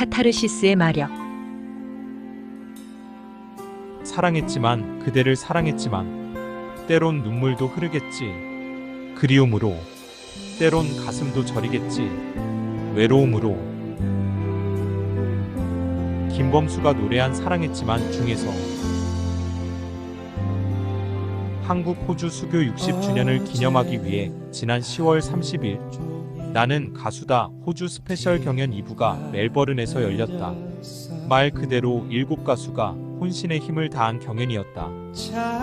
카타르시스의 마력. 사랑했지만 그대를 사랑했지만 때론 눈물도 흐르겠지. 그리움으로 때론 가슴도 저리겠지. 외로움으로 김범수가 노래한 사랑했지만 중에서 한국 호주 수교 60주년을 기념하기 위해 지난 10월 30일 나는 가수다 호주 스페셜 경연 2부가 멜버른에서 열렸다. 말 그대로 일곱 가수가 혼신의 힘을 다한 경연이었다.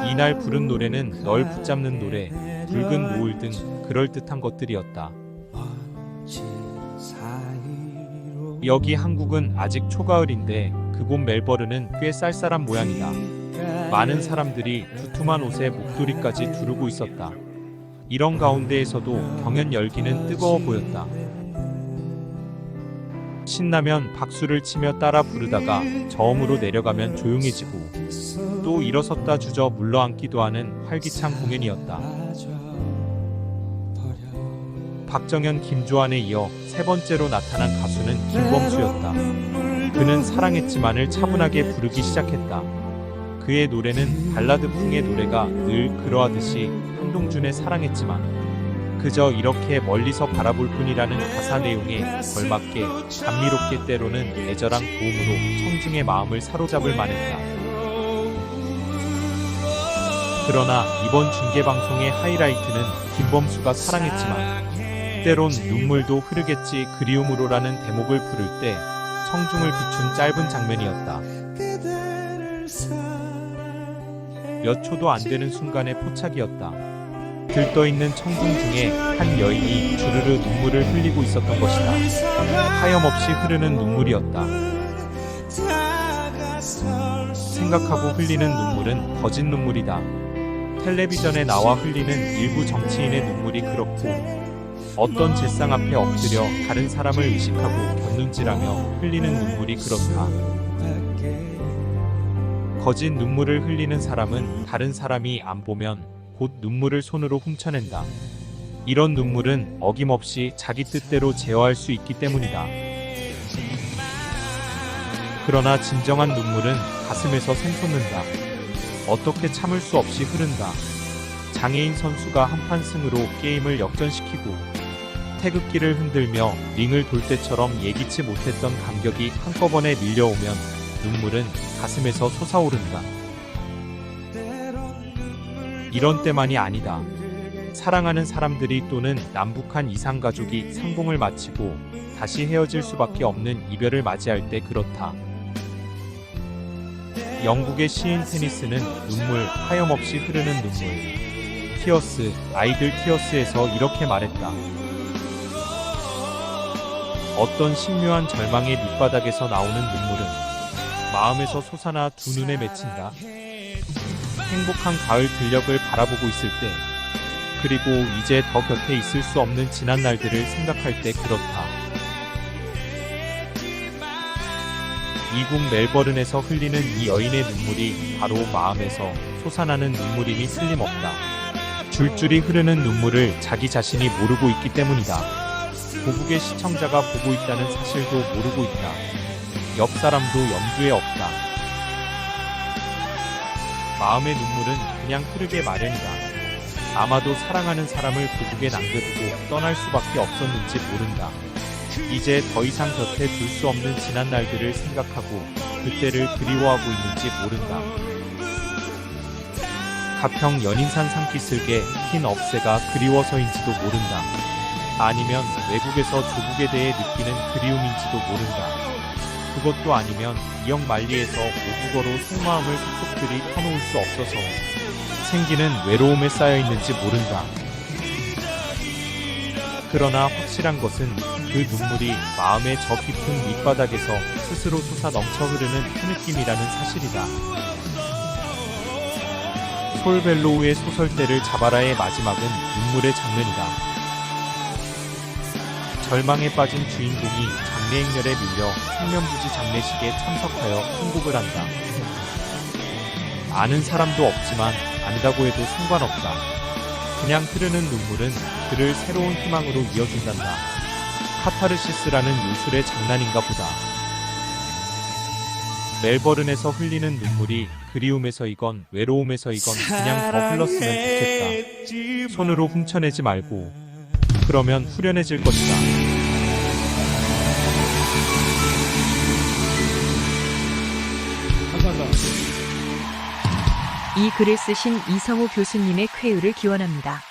이날 부른 노래는 널 붙잡는 노래, 붉은 노을 등 그럴듯한 것들이었다. 여기 한국은 아직 초가을인데 그곳 멜버른은 꽤 쌀쌀한 모양이다. 많은 사람들이 두툼한 옷에 목도리까지 두르고 있었다. 이런 가운데에서도 경연 열기는 뜨거워 보였다. 신나면 박수를 치며 따라 부르다가 저음으로 내려가면 조용해지고 또 일어섰다 주저 물러앉기도 하는 활기찬 공연이었다. 박정현, 김조한에 이어 세 번째로 나타난 가수는 김범수였다. 그는 사랑했지만을 차분하게 부르기 시작했다. 그의 노래는 발라드풍의 노래가 늘 그러하듯이 한동준의 사랑했지만 그저 이렇게 멀리서 바라볼 뿐이라는 가사 내용에 걸맞게 감미롭게 때로는 애절한 고음으로 청중의 마음을 사로잡을 만했다. 그러나 이번 중계방송의 하이라이트는 김범수가 사랑했지만 때론 눈물도 흐르겠지 그리움으로라는 대목을 부를 때 청중을 비춘 짧은 장면이었다. 몇 초도 안 되는 순간의 포착이었다. 들떠있는 청중 중에 한 여인이 주르르 눈물을 흘리고 있었던 것이다. 하염없이 흐르는 눈물이었다. 생각하고 흘리는 눈물은 거짓 눈물이다. 텔레비전에 나와 흘리는 일부 정치인의 눈물이 그렇고 어떤 제상 앞에 엎드려 다른 사람을 의식하고 곁눈질하며 흘리는 눈물이 그렇다. 거짓 눈물을 흘리는 사람은 다른 사람이 안 보면 곧 눈물을 손으로 훔쳐낸다. 이런 눈물은 어김없이 자기 뜻대로 제어할 수 있기 때문이다. 그러나 진정한 눈물은 가슴에서 샘솟는다. 어떻게 참을 수 없이 흐른다. 장애인 선수가 한판 승으로 게임을 역전시키고 태극기를 흔들며 링을 돌 때처럼 예기치 못했던 감격이 한꺼번에 밀려오면 눈물은 가슴에서 솟아오른다. 이런 때만이 아니다. 사랑하는 사람들이 또는 남북한 이상가족이 상봉을 마치고 다시 헤어질 수밖에 없는 이별을 맞이할 때 그렇다. 영국의 시인 테니스는 눈물, 하염없이 흐르는 눈물. 티어스, 아이들 티어스에서 이렇게 말했다. 어떤 신묘한 절망의 밑바닥에서 나오는 눈물은 마음에서 솟아나 두 눈에 맺힌다. 행복한 가을 들녘을 바라보고 있을 때, 그리고 이제 더 곁에 있을 수 없는 지난 날들을 생각할 때 그렇다. 미국 멜버른에서 흘리는 이 여인의 눈물이 바로 마음에서 솟아나는 눈물임이 틀림없다. 줄줄이 흐르는 눈물을 자기 자신이 모르고 있기 때문이다. 고국의 시청자가 보고 있다는 사실도 모르고 있다. 옆 사람도 염두에 없다. 마음의 눈물은 그냥 흐르게 마련이다. 아마도 사랑하는 사람을 고국에 남겨두고 떠날 수밖에 없었는지 모른다. 이제 더 이상 곁에 둘 수 없는 지난 날들을 생각하고 그때를 그리워하고 있는지 모른다. 가평 연인산 산기슭에 흰 억새가 그리워서인지도 모른다. 아니면 외국에서 조국에 대해 느끼는 그리움인지도 모른다. 그것도 아니면 이영만리에서 모국어로 속마음을 속속들이 터놓을 수 없어서 생기는 외로움에 쌓여 있는지 모른다. 그러나 확실한 것은 그 눈물이 마음의 저 깊은 밑바닥에서 스스로 솟아 넘쳐 흐르는 흐느낌이라는 사실이다. 솔벨로우의 소설대를 잡아라의 마지막은 눈물의 장면이다. 절망에 빠진 주인공이 장례행렬에 밀려 흉면부지 장례식에 참석하여 통곡을 한다. 아는 사람도 없지만 아니다고 해도 상관없다. 그냥 흐르는 눈물은 그를 새로운 희망으로 이어준단다. 카타르시스라는 요술의 장난인가 보다. 멜버른에서 흘리는 눈물이 그리움에서이건 외로움에서이건 그냥 더 흘렀으면 좋겠다. 손으로 훔쳐내지 말고 그러면 후련해질 것이다. 이 글을 쓰신 이성우 교수님의 쾌유를 기원합니다.